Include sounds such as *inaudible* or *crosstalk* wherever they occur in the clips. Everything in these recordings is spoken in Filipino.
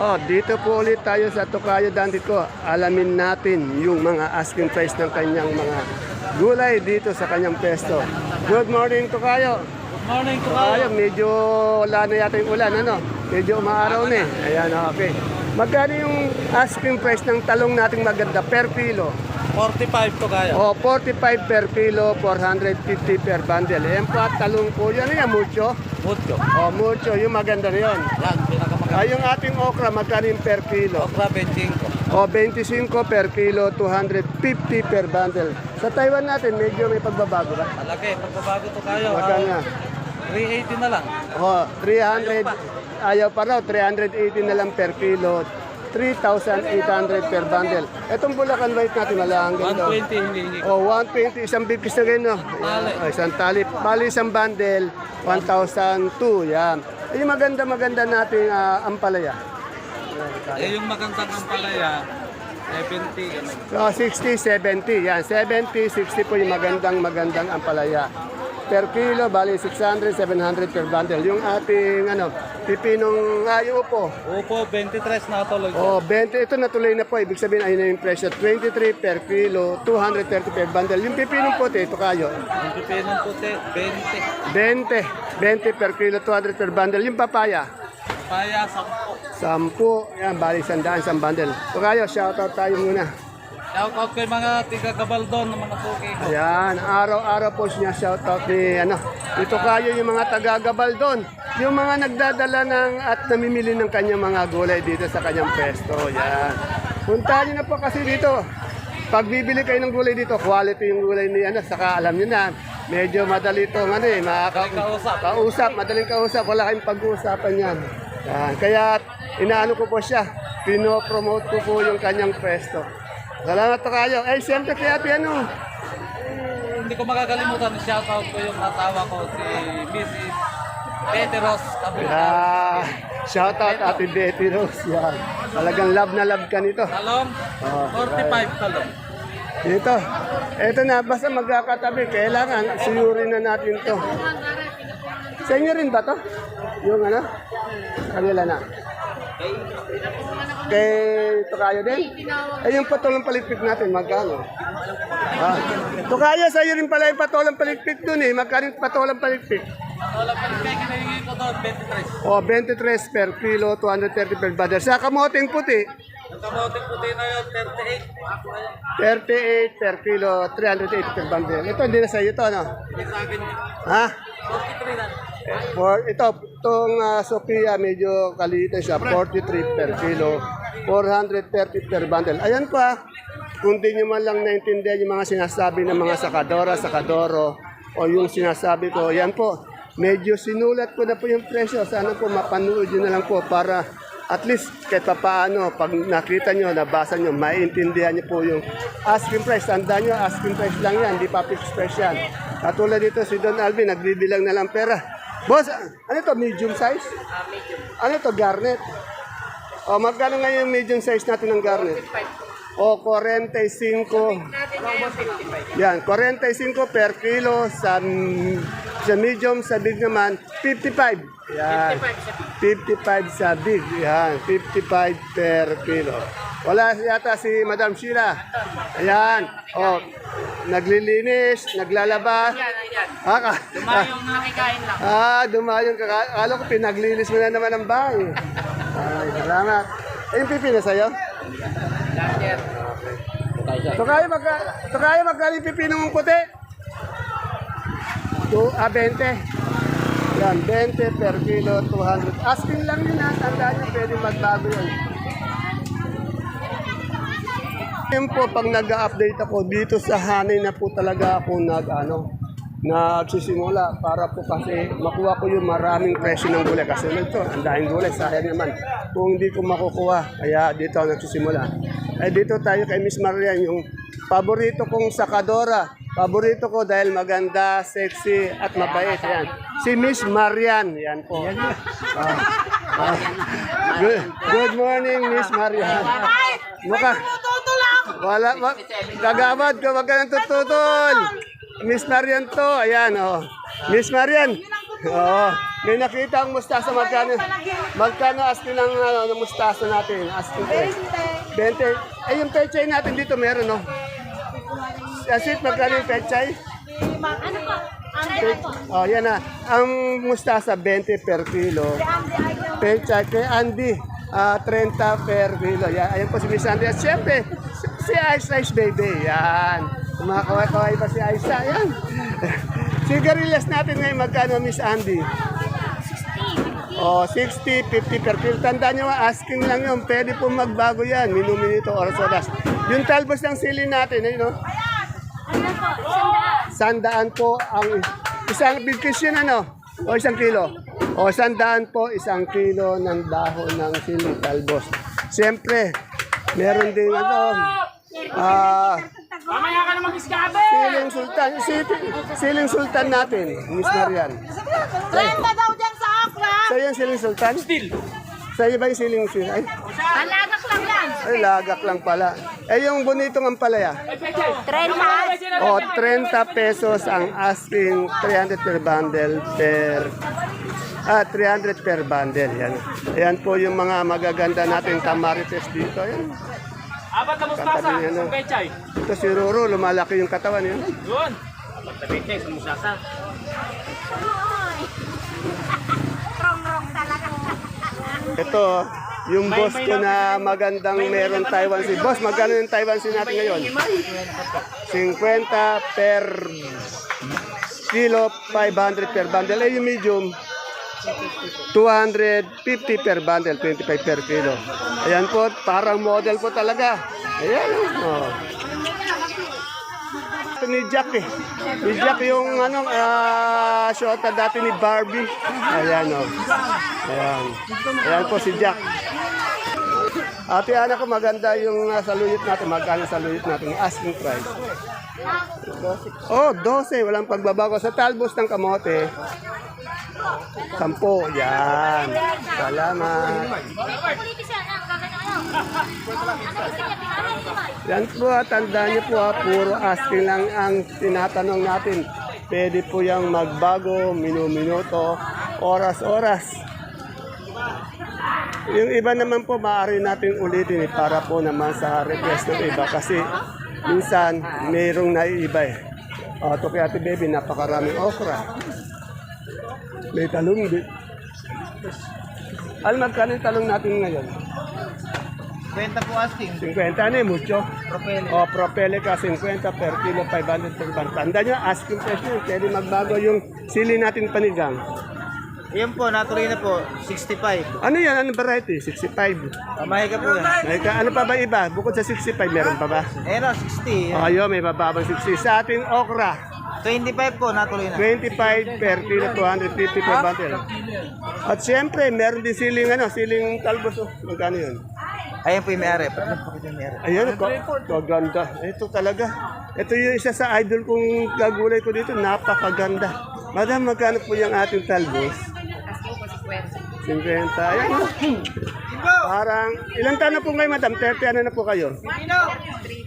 Oh, dito po ulit tayo sa Tokayo Dandit ko. Alamin natin yung mga asking price ng kanyang mga gulay dito sa kanyang pesto. Good morning, Tokayo. Good morning to Tokayo, medyo wala na yata yung ulan, ano? Medyo umaaraw na eh. Ayan, okay. Magkano yung asking price ng talong nating maganda per kilo? 45 to kaya. O, 45 per kilo, 450 per bundle. Ayan po talong po. Yan, ano yan, mucho? Mucho. O, mucho, yung maganda na yun. Yan. Ay, yung ating okra, magkano yung per kilo? Okra 25. O, 25 per kilo, 250 per bundle. Sa Taiwan natin, medyo may pagbabago ba? Malaki, pagbabago to kayo. Magkano nga? 380 na lang. O, 300, ayaw pa raw, 380 na lang per kilo, 3,800 per bundle. Itong Bulacan White natin, malang ganito. 120 hinihingi. O, 120, isang bigkis na ganyan, no? Tali. O, isang tali. Bali, isang bundle, 1,002, yan. Yung maganda-maganda nating ah, ampalaya. Eh, yung magandang ampalaya, 70. Ano. So, 60, 70. Yan, 70, 60 po yung magandang magandang ampalaya. Per kilo, bali 600, 700 per bundle. Yung ating, ano, pipinong ah, yung upo. Upo, 23 na tuloy. Oh, 20, ito natuloy na po. Ibig sabihin, ayun na yung presyo. 23 per kilo, 230 per bundle. Yung pipinong puti, ito kayo. Yung pipinong puti, 20. 20, 20 per kilo, 200 per bundle. Yung papaya, Paya, 10. 10. Yan, bali sandaan, isang bundle. Ito kayo, shoutout tayo muna. Shout out kay mga tiga Gabaldon, ng mga puki ko. Ayan, araw-araw po siya shoutout ni ano. Ito kayo yung mga taga-gabal doon. Yung mga nagdadala ng at namimili ng kanyang mga gulay dito sa kanyang pesto. Yan. Punta niyo na po kasi dito. Pag bibili kayo ng gulay dito, quality yung gulay ni ano, saka alam niyo na, medyo madali itong ano eh, makaka- Madaling kausap. madaling kausap, wala kayong pag-uusapan yan. Yan. Kaya inaano ko po siya, pinopromote ko po yung kanyang pesto. Salamat po kayo. Eh, siyempre kaya ano, Hindi ko makakalimutan, shout out ko yung asawa ko, si Mrs. Betty Ross Cabral. Ah, shout out Ate Betty Rose. Yan. Talagang love na love ka nito. Talong, Oh, 45 talong. Dito. Ito na, basta magkakatabi. Kailangan suyurin na natin to. Sa inyo rin ba to? Yung ano? Kanila na. Kay Tokayo din? Eh, yung patulang paligpit natin, magkano? Ah. Tokayo, sa iyo rin pala yung patulang paligpit dun eh. Magkano yung patulang paligpit? Wala pa rin kayo kinahingi ko doon, 23. O, 23 per kilo, 230 per bundle. Sa kamoting puti, kamoting puti na yun, 38. 38 per kilo, 308 per bundle. Ito, hindi na sa iyo to, ano? Hindi sa akin. Ha? 43 na. For, ito, itong uh, Sophia, medyo kalita siya, 43 per kilo, 430 per bundle. Ayan pa, kung di nyo man lang naintindihan yung mga sinasabi ng mga sakadora, sakadoro, o yung sinasabi ko, yan po, medyo sinulat ko na po yung presyo. Sana po mapanood nyo na lang po para at least kahit pa paano, pag nakita nyo, nabasa nyo, maintindihan nyo po yung asking price. Tandaan nyo, asking price lang yan, di pa fixed price yan. Katulad dito si Don Alvin, nagbibilang na lang pera. Boss, ano to medium size? Ano to garnet? O, magkano ngayon yung medium size natin ng garnet? O, 45. Yan, 45 per kilo sa, sa medium, sa big naman, 55. Yan. 55 sa big. Yan, 55 per kilo. Wala yata si Madam Sheila. Ayan. O, naglilinis, naglalaba. Ah, ka- Yung nakikain lang. Ah, dumayong ka. Akala ko pinaglinis mo na naman ang bahay. Ay, salamat. Eh, yung pipi na sa'yo? So kaya magka, so kaya magkali pipino mong puti? To, ah, 20. Yan, 20 per kilo, 200. Asking lang yun ha, tandaan nyo, pwede magbago yun. Yun po, pag nag-update ako dito sa hanay na po talaga ako nag, ano, nagsisimula para po kasi makuha ko yung maraming presyo ng gulay. Kasi ito, ang daming gulay, sayang naman. Kung hindi ko makukuha, kaya dito ako nagsisimula. Eh dito tayo kay Miss Marian, yung paborito kong sakadora. Paborito ko dahil maganda, sexy, at mabait. Yan. Si Miss Marian. Yan po. Ah, ah. good, good morning, Miss Marian. Mukha. Wala, wa, kagabad ka, wag ka nang tututol. Miss Marian to, ayan, oh. Miss Marian. Oo. May nakita ang mustasa magkano? Magkano asking ng ano, ng mustasa natin? Asking price. 20. Eh, yung pechay natin dito meron, no? Asit, magkano yung pechay? Ano po? Ano? Oh, yan na. Ang mustasa, 20 per kilo. Pechay kay Andy, ah 30 per kilo. Yan. Ayan po si Miss Andy. At syempre, si Ice Ice Baby. Yan. Kumakaway-kaway pa si Ice. Yan. *laughs* Sigarilyas natin ngayon, magkano Miss Andy? 60. Oh, 60, 50 per kilo. Tandaan nyo, asking lang yun. Pwede po magbago yan. Minuminito, oras-oras. Yung talbos ng sili natin, ayun, no? Ano po? Sandaan. Po ang isang bigkis yun, ano? O isang kilo. O sandaan po isang kilo ng dahon ng sili talbos. Siyempre, meron din ano, ah, Mamaya ka na mag-iskabe! siling sultan. Siling, siling sultan natin, Miss Marian. 30 daw dyan sa Akra! Sa yan siling sultan? Still. Sa iyo ba yung siling sultan? Ay, yan! Ay, lagak lang pala. Eh, yung bonitong ampalaya. 30! O, 30 pesos ang asking 300 per bundle per ah, 300 per bundle. Yan. Ayan po yung mga magaganda nating tamarites dito. Ayan. Apat na mustasa, Katabi niya, no? isang pechay. Ito si Roro, lumalaki yung katawan yun. Yun! Apat na pechay, isang mustasa. *laughs* Rong-rong talaga. Ito, yung boss ko na magandang meron Taiwan si Boss, magkano yung Taiwan si natin ngayon? 50 per kilo, 500 per bundle. Eh, yung medium, 250 per bundle, 25 per kilo. Ayan po, parang model po talaga. Ayan, oh. Ni Jack eh. Ni Jack yung ano, ah, shota dati ni Barbie. Ayan oh. Ayan. Ayan po si Jack. Ate Ana ko maganda yung uh, saluyot natin. Magkano saluyot natin? Asking price. Oh, 12. Walang pagbabago. Sa talbos ng kamote, 10. Yan. Salamat. Gagano ano? Ano gusto niya? Ano naman? Yan po, tandaan niyo po, ah, puro asking lang ang tinatanong natin. Pwede po yung magbago, minu-minuto, oras-oras. Yung iba naman po, maaari natin ulitin eh, para po naman sa request ng iba. Kasi minsan, mayroong naiiba eh. O, ito Ate Baby, napakaraming okra. May talong din. Alam, magkano talong natin ngayon? 20 po asking. 50 na eh, mucho. Propel. O, propele ka 50 per kilo, 500 per bag. Tanda nyo, asking price nyo. Pwede magbago yung sili natin panigang. Yan po, natuloy na po, 65. Ano yan? Anong variety? 65. Pamahay ka po yan. May ka, ano pa ba iba? Bukod sa 65, meron pa ba? Ayan o, 60. O, ayun, may bababang 60. Sa ating okra, 25 po, natuloy na. 25 per kilo, 250 per bundle. At siyempre, meron din siling, ano, siling talbos. Oh. Magkano yun? Ayan po yung may-ari. Pati po yung may-ari. Ayan, ko, kaganda. Ito talaga. Ito yung isa sa idol kong gagulay ko dito. Napakaganda. Madam, magkano po yung ating talbos? 50. Ayan. Parang, ilang taon na po kayo, madam? 30 ano na po kayo?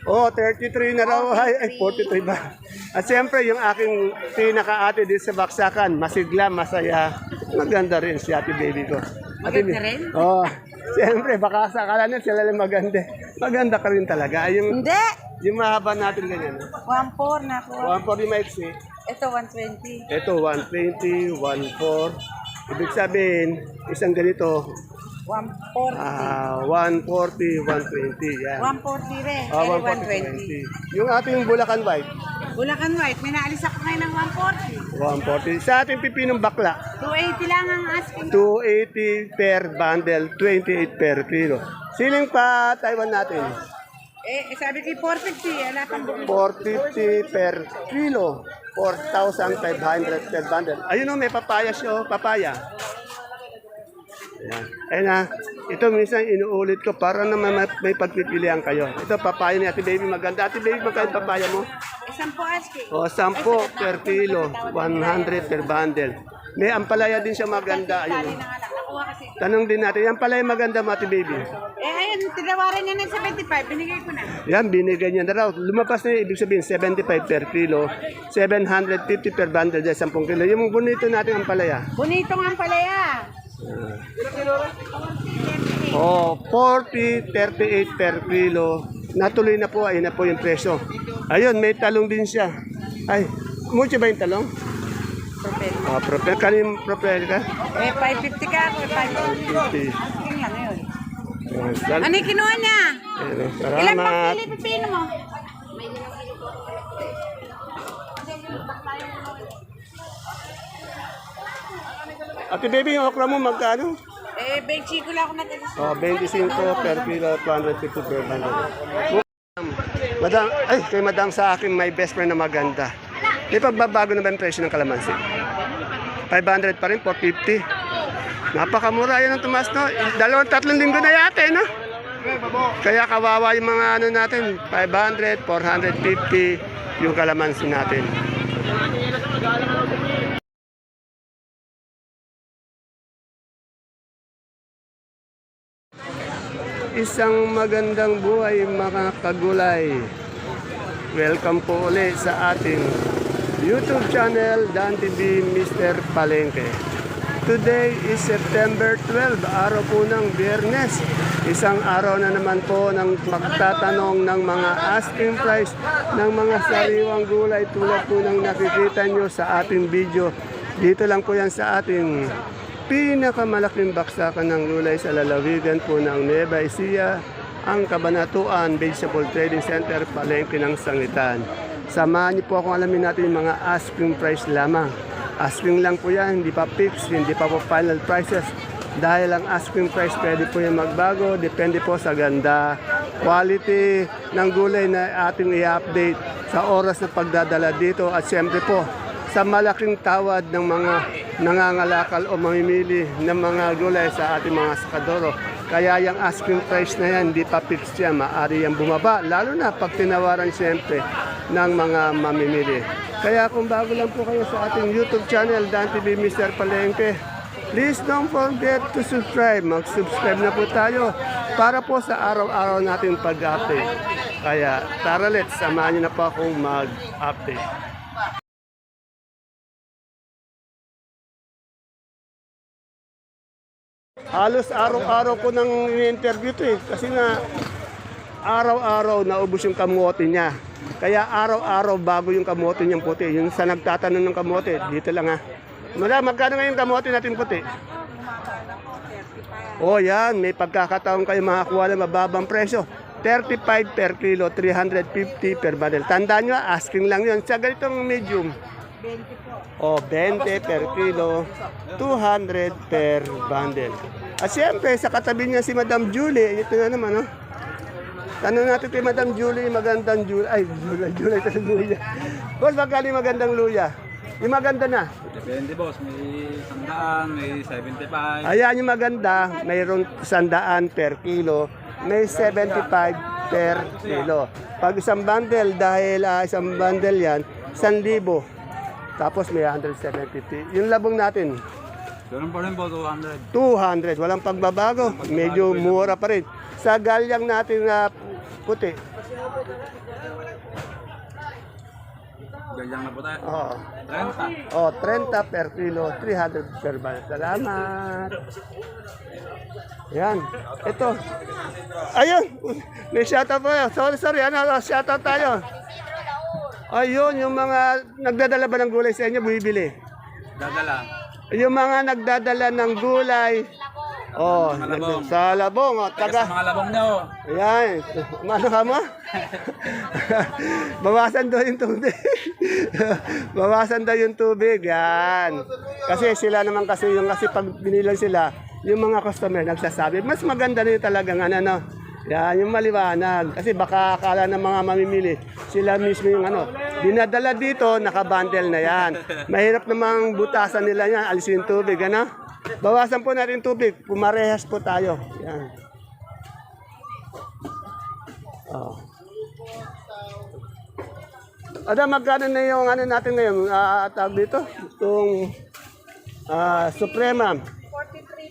Oh, 33 na raw. Ay, ay 43 ba? At siyempre, yung aking pinaka-ate dito sa Baksakan, masigla, masaya. Maganda rin si ate baby ko. Maganda rin? Oh, siyempre, baka sa akala niya sila lang maganda. Maganda ka rin talaga. Yung, Hindi! yung mahaba natin ganyan. 1.4 na ako. 140 maiksi. Ito, 120. Ito, 120, 14. Ibig sabihin, isang ganito, 140. ah 140, 120. Yan. 140 rin. Ah, Pero 140, 120. Yung ating Bulacan White, Bulacan White, may naalis ako ngayon ng 140. 140. Sa ating pipinong bakla, 280 lang ang asking. 280 per bundle, 28 per kilo. Siling pa Taiwan natin, Eh, eh, sabi ko 450, wala pang bukid. 450 per kilo, 4,500 per bundle. Ayun o, may papaya siya, oh, papaya. Ayan. Ayan na. Ito minsan inuulit ko para naman may, may pagpipilian kayo. Ito papaya ni Ate Baby maganda. Ate Baby magkano papaya mo? Isang po asking. O, 10 per kilo, 100 per bundle. May ampalaya din siya maganda. Ayun. oh. nakakuha kasi. Tanong din natin, yan pala yung maganda Mati Baby. Eh, ayun, tinawaran niya ng 75. Binigay ko na. Yan, binigay niya na raw. Lumabas na yun, ibig sabihin 75 per kilo, 750 per bundle, dahil 10 kilo. Yung bonito natin ang palaya. Bonito nga palaya. Oh, 40, 38 per kilo. Natuloy na po, ayun na po yung presyo. Ayun, may talong din siya. Ay, mucho ba yung talong? Propel. Ah, propel, kanin propel ka? Eh, 550 ka ako. 550. 50. Asking lang yun. Ano yung kinuha niya? Ayun, bang Salamat. pili pipino mo? Ate baby, yung okra mo magkano? Eh, benchi ko lang ako natilis. Oh, 25 per kilo, 250 per bundle. Madam, ay, kay madam sa akin, may best friend na maganda. May pagbabago na ba yung presyo ng kalamansi? 500 pa rin, 450. Napakamura yan ang tumas, no? Dalawang tatlong linggo na yata, eh, no? Kaya kawawa yung mga ano natin, 500, 450 yung kalamansi natin. Isang magandang buhay mga kagulay. Welcome po ulit sa ating YouTube channel Dan TV Mr. Palengke. Today is September 12, araw po ng Biyernes. Isang araw na naman po ng magtatanong ng mga asking price ng mga sariwang gulay tulad po ng nakikita nyo sa ating video. Dito lang po yan sa ating pinakamalaking baksakan ng gulay sa lalawigan po ng Nueva Ecija, ang Kabanatuan Vegetable Trading Center, Palengke ng Sangitan. Samahan niyo po akong alamin natin yung mga asking price lamang. Asking lang po yan, hindi pa fixed, hindi pa po final prices. Dahil ang asking price pwede po yung magbago, depende po sa ganda, quality ng gulay na ating i-update sa oras na pagdadala dito at siyempre po sa malaking tawad ng mga nangangalakal o mamimili ng mga gulay sa ating mga sakadoro. Kaya yung asking price na yan, hindi pa fixed yan. Maari yan bumaba, lalo na pag tinawaran siyempre ng mga mamimili. Kaya kung bago lang po kayo sa ating YouTube channel, Dan TV Mr. Palengke, please don't forget to subscribe. Mag-subscribe na po tayo para po sa araw-araw nating pag-update. Kaya tara let's, samahan niyo na po akong mag-update. Halos araw-araw ko nang in-interview to eh. Kasi nga, araw-araw naubos yung kamote niya. Kaya araw-araw bago yung kamote niyang puti. Yung sa nagtatanong ng kamote, dito lang ha. Mala, magkano ngayon kamote natin puti? Oh, yan. May pagkakataon kayo makakuha ng mababang presyo. 35 per kilo, 350 per bundle. Tandaan nyo, asking lang yun. Sa ganitong medium, o, 20 per kilo, 200 per bundle. At siyempre, sa katabi niya si Madam Julie, ito na naman, no? Tanong natin kay Madam Julie, magandang Julie, ay, Julie, ito si luya. Boss, magkano magandang luya? Yung maganda na. Depende boss, may sandaan, may 75. Ayan yung maganda, mayroon sandaan per kilo, may 75 per kilo. Pag isang bundle, dahil ah, isang bundle yan, 1,000. Tapos may 170. Yung labong natin, Ganun pa rin po, 200. 200. Walang pagbabago. Medyo mura pa rin. Sa galyang natin na puti. Galyang na po tayo. Oo. 30. Oh, 30 per kilo, 300 per bal. Salamat. Yan. Ito. Ayun. May shoutout po. Sorry, sorry. Ano, shoutout tayo. Ayun, yung mga nagdadala ba ng gulay sa inyo, bumibili. Dadala. Yung mga nagdadala ng gulay. Oh, Malabong. sa labong. Oh, Taga sa taga. mga labong nyo. Ayan. Ano ka mo? *laughs* Bawasan daw yung tubig. *laughs* Bawasan daw yung tubig. Yan. Kasi sila naman kasi yung kasi pag binilang sila, yung mga customer nagsasabi, mas maganda na yung talagang ano, no? Yan, yung maliwanag. Kasi baka akala ng mga mamimili, sila mismo yung ano. Dinadala dito, nakabundle na yan. Mahirap namang butasan nila yan, alisin yung tubig, ano? Bawasan po natin tubig, pumarehas po tayo. Yan. Oh. Ada magkano na yung ano natin ngayon? Ah, tawag dito? Itong ah, Suprema.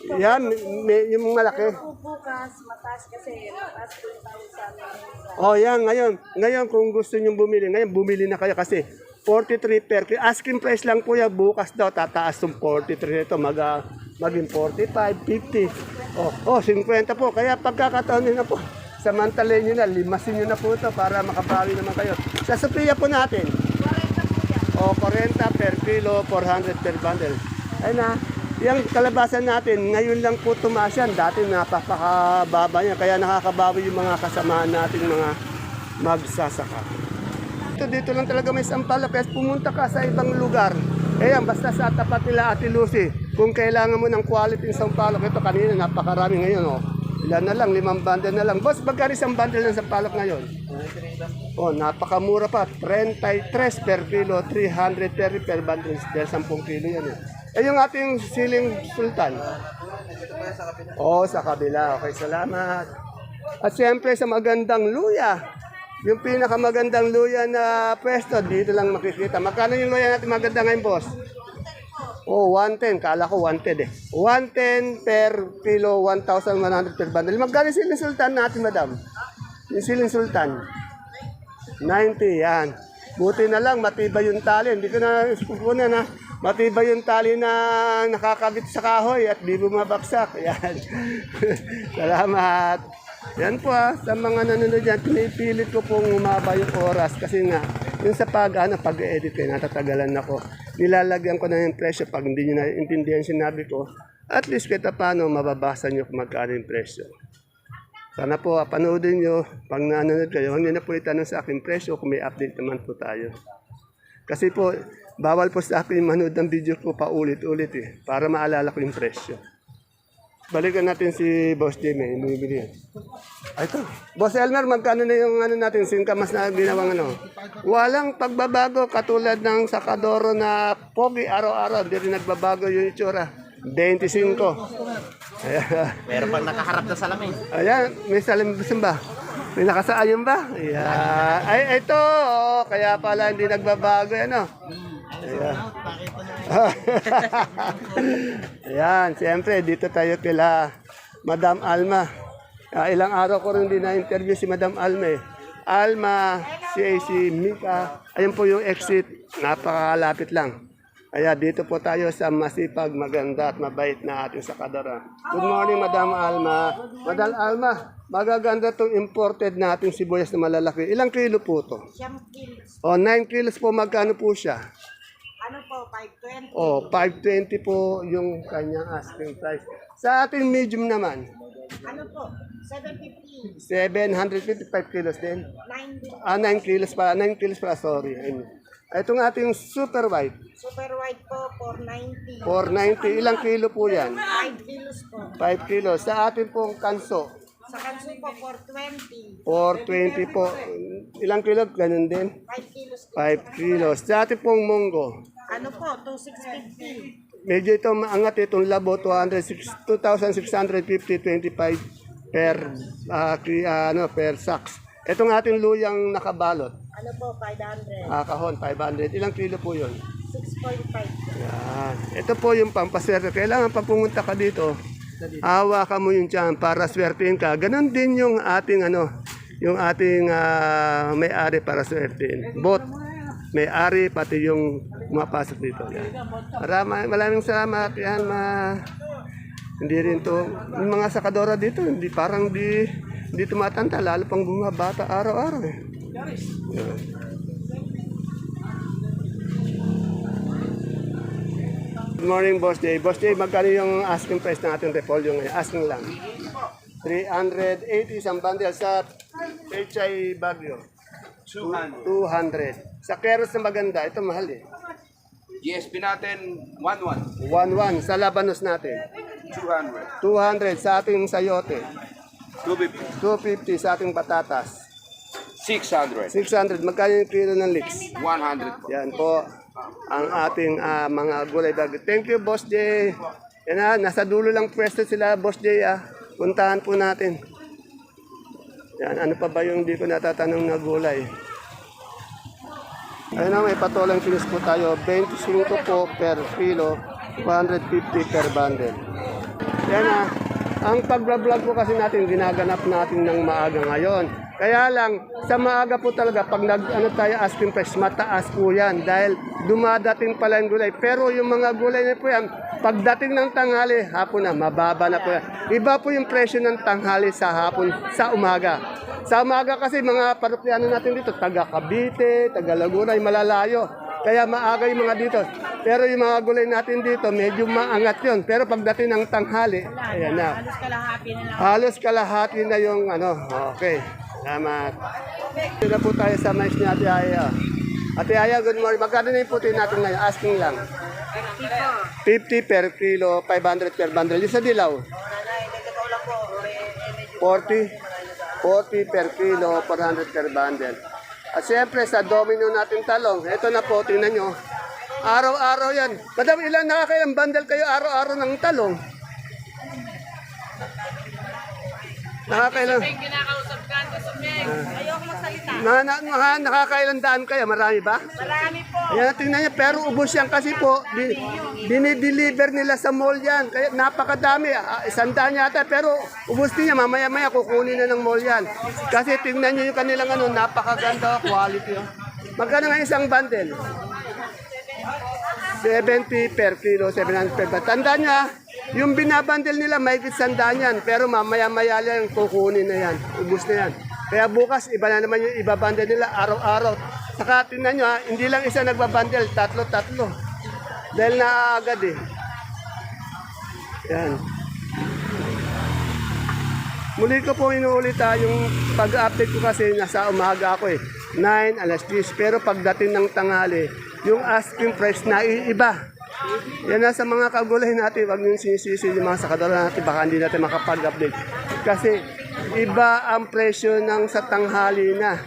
43 Yan, may, yung malaki. Bukas, mataas kasi. Mataas po yung tawag sa amin. Oh, yan, ngayon. Ngayon, kung gusto nyo bumili, ngayon, bumili na kayo kasi 43 per kilo. Asking price lang po yan. Bukas daw, tataas yung 43 nito. Mag, ah, maging 45, 50. Oh, oh, 50 po. Kaya pagkakataon nyo na po. Samantalin nyo na, limasin nyo na po ito para makabawi naman kayo. Sa Sophia po natin. O, 40 per kilo, 400 per bundle. Ay na, yung kalabasan natin, ngayon lang po tumaas yan. Dati napapakababa niya, kaya nakakabawi yung mga kasamaan natin mga magsasaka. Ito dito lang talaga may sampalok, kaya pumunta ka sa ibang lugar. Ayan, basta sa tapat nila Ate Lucy, kung kailangan mo ng quality ng sampalok, ito kanina napakarami ngayon, oh. Ilan na lang, limang bundle na lang. Boss, magkano isang bundle ng sampalok ngayon? Oh, napakamura pa. 33 per kilo, 330 per bundle. Dahil 10 kilo yan eh. Eh yung ating siling sultan. Oh, sa kabila. Okay, salamat. At siyempre sa magandang luya. Yung pinakamagandang luya na pwesto, dito lang makikita. Magkano yung luya natin maganda ngayon, boss? Oh, 110. Kala ko 110 eh. 110 per kilo, 1,100 per bundle. Magkano siling sultan natin, madam? Yung siling sultan? 90, yan. Buti na lang, matibay yung tali. Hindi ko na pupunan na. Matibay yung tali na nakakabit sa kahoy at di bumabaksak. Yan. *laughs* Salamat. Yan po ah, sa mga nanonood dyan, pinipilit ko pong umaba yung oras kasi nga, yung sa pag, ano, pag-edit ko, natatagalan ako. Nilalagyan ko na yung presyo pag hindi nyo naiintindihan sinabi ko. At least kita paano mababasa nyo kung magkano yung presyo. Sana po, ah, panoodin nyo. Pag nanonood kayo, huwag nyo na po itanong sa akin presyo kung may update naman po tayo. Kasi po, bawal po sa akin manood ng video ko pa ulit-ulit eh, para maalala ko yung presyo. Balikan natin si Boss Jimmy, bumibili yan. Ay, ito. Boss Elmer, magkano na yung ano natin, singkamas na ginawang ano? Walang pagbabago katulad ng sakadoro na pogi araw-araw, hindi rin nagbabago yung itsura. 25. Ayan. Pero pag nakaharap na salamin. Ayan, may salim ba? May nakasaayon ba? Ayan. Ay, ito. Oh, kaya pala hindi nagbabago. Ano? Ayan. *laughs* Ayan, siyempre, dito tayo kila Madam Alma. Ah, ilang araw ko rin din na-interview si Madam Alma eh. Alma, si si Mika. Ayun po yung exit. Napakalapit lang. Kaya dito po tayo sa masipag, maganda at mabait na ating sakadara. Good morning, Madam Alma. Madam Alma, magaganda itong imported nating sibuyas na malalaki. Ilang kilo po to? Siyam kilos. O, 9 kilos po, magkano po siya? Ano po, 520. O, 520 po yung kanyang asking price. Sa ating medium naman, Ano po, 750. 755 kilos din. 9 din. Ah, 9 kilos pa, 9 kilos pa, sorry. Ayun. Itong ating super white, Super white po, 490. 490. Ilang kilo po yan? 5 kilos po. 5 kilos. Sa ating pong kanso, Sa kanso po, 420. 420 po. Ilang kilo? Ganun din. 5 kilos po. 5 kilos. Sa ating pong munggo, Ano po, 2650. medyo ito maangat itong labo, 206 2,650, 25 per, ah, ki- ah, ano, per sacks. Itong ating luyang nakabalot, Ano po, 500. ah, kahon, 500. Ilang kilo po yun? 6.5. Yan. Ito po yung pampaswerte. Kailangan pag pumunta ka dito, awa ka mo yung tiyan para swertein ka. Ganon din yung ating ano, yung ating ah, may-ari para swertein. Both may-ari pati yung pumapasok dito. Yan. Maraming, maraming salamat. Yan, ma... Hindi rin to, yung mga sakadora dito, hindi parang di, hindi tumatanda, lalo pang bumabata araw-araw eh. Yan. Good morning, Boss Jay. Boss Jay, magkano yung asking price ng ating repolyo ngayon? Asking lang. 380 isang bundle sa Pechay Bagyo. 200. 200. Sa Keros na maganda, ito mahal eh. GSP natin 11 1-1 sa Labanos natin. 200 200 sa ating sayote. 250 250 sa ating patatas. 600 600. Magkano yung kilo ng leeks? 100 po Yan po ang ating ah, mga gulay bag. Thank you, Boss Jay. Yan na, nasa dulo lang pwesto sila, Boss Jay. Ah. Puntahan po natin. Yan, ano pa ba yung di ko natatanong na gulay? Ayun na, may patolang kilos po tayo. 25 po per kilo, 150 per bundle. Yan ah. Ang pagbablog po kasi natin, ginaganap natin ng maaga ngayon. Kaya lang, sa maaga po talaga, pag nag, ano tayo, asking price, mataas po yan. Dahil dumadating pala yung gulay. Pero yung mga gulay na po yan, pagdating ng tanghali, hapon na, mababa na po yan. Iba po yung presyo ng tanghali sa hapon, sa umaga. Sa umaga kasi mga parokyano natin dito, taga Cavite, taga Laguna, yung malalayo. Kaya maaga yung mga dito. Pero yung mga gulay natin dito, medyo maangat yun. Pero pagdating ng tanghali, ayan na. Halos kalahati na lang. Halos kalahati na yung ano. Okay. Salamat. Ito na po tayo sa mais ni Ate Aya. Ate Aya, good morning. Magkano na yung puti natin ngayon? Asking lang. 50 per kilo, 500 per bundle. Yung sa dilaw? 40. 40 per kilo, 400 per bundle. At siyempre, sa domino natin talong, ito na po, tingnan nyo. Araw-araw yan. Madam, ilan nakakailang bundle kayo araw-araw ng talong? Nakakailang? Ayoko magsalita. Na, na, na, nakakailang daan kaya? Marami ba? Marami po. Ayan, tingnan niya. Pero ubos yan kasi po, di, dinideliver nila sa mall yan. Kaya napakadami. Ah, Isang daan yata. Pero ubos din niya. Mamaya-maya kukunin na ng mall yan. Kasi tingnan niyo yung kanilang ano, napakaganda quality. Oh. Magkano nga isang bundle? 70 per kilo, 700 per bundle. Tandaan niya, yung binabundle nila, may sandaan yan. Pero mamaya-maya lang kukunin na yan. Ubus na yan. Kaya bukas, iba na naman yung ibabundle nila araw-araw. Saka tingnan nyo ha, hindi lang isa nagbabundle, tatlo-tatlo. Dahil naaagad eh. Yan. Muli ko po inuulit ha, yung pag-update ko kasi nasa umaga ako eh. 9, alas 10. Pero pagdating ng tanghali, yung asking price na iiba. Yan na sa mga kagulay natin, wag niyong sinisisi yung mga sakadora natin, baka hindi natin makapag-update. Kasi iba ang presyo ng sa tanghali na.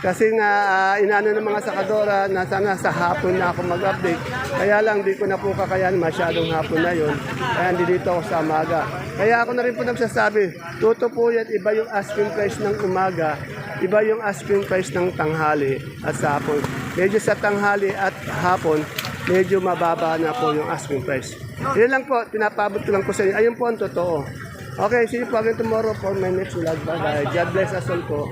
Kasi nga, ah, inano ng mga sakadora na sana sa hapon na ako mag-update. Kaya lang, di ko na po kakayan masyadong hapon na yon. Kaya hindi dito ako sa umaga. Kaya ako na rin po nagsasabi, totoo po yan, iba yung asking price ng umaga, iba yung asking price ng tanghali at sa hapon. Medyo sa tanghali at hapon, medyo mababa na po yung asking price. Yun lang po, tinapabot ko lang po sa inyo. Ayun po ang totoo. Okay, see you po again tomorrow for my next vlog. Bye-bye. God bless us all po.